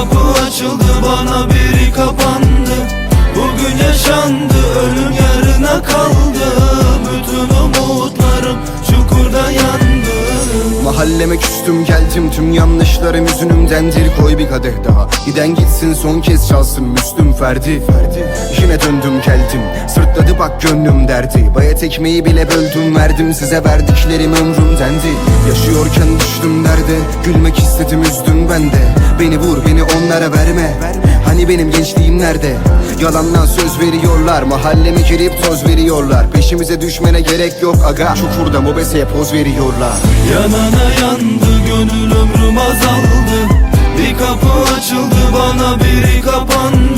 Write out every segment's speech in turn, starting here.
kapı açıldı bana biri kapandı. Bugün yaşandı ölüm yarına kaldı. Bütün umutlarım çukurda yandı. Mahalleme küstüm geldim. Tüm yanlışlarım yüzünümdendir. Koy bir kadeh daha. Giden gitsin son kez çalsın. Müslüm Ferdi Ferdi. Yine döndüm geldim. Sırtladı bak gönlüm derdi. Bayat ekmeği bile böldüm verdim size verdiklerim ömrümdendi Yaşıyorken düştüm derde gülmek istedim üzdüm ben de. Beni vur beni onlara verme. Hani benim gençliğim nerede? Yalandan söz veriyorlar Mahalleme girip toz veriyorlar. Peşimize düşmene gerek yok aga Çukurda mobeseye poz veriyorlar. Yanana yandı gönül ömrüm azaldı. Bir kapı açıldı bana biri kapandı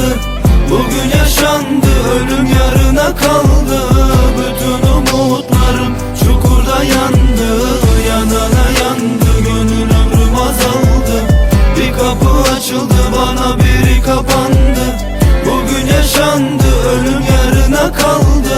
açıldı bana biri kapandı. Bugün yaşandı ölüm yarına kaldı.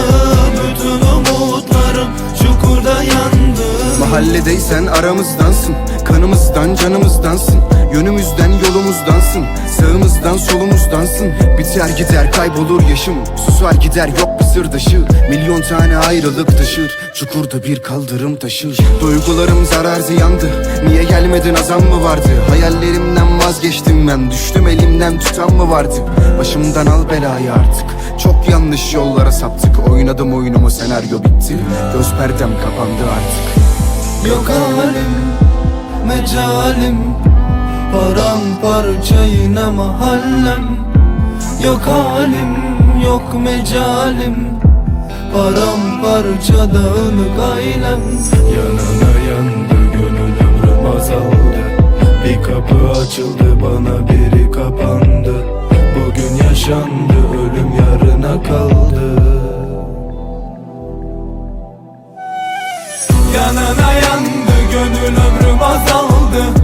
Bütün umutlarım çukurda yandı. Mahalledeysen aramızdansın Kanımızdan canımızdansın. Yönümüzden yolumuzdansın Sağımızdan solumuzdansın. Biter gider kaybolur yaşım Susar gider yok bir sırdaşı Milyon tane ayrılık taşır Çukurda bir kaldırım taşır. Duygularım zarar ziyandı Niye gelmedin azam mı vardı? Hayallerimden vazgeçtim ben Düştüm elimden tutan mı vardı? Başımdan al belayı artık Çok yanlış yollara saptık. Oynadım oyunumu senaryo bitti Göz perdem kapandı artık. Yok halim, mecalim Paramparça yine mahallem? Yok halim, yok mecalim. Paramparça dağınık ailem Yanana yandı gönül ömrüm azaldı. Bir kapı açıldı bana biri kapandı. Bugün yaşandı ölüm yarına kaldı. Yanana yandı gönül ömrüm azaldı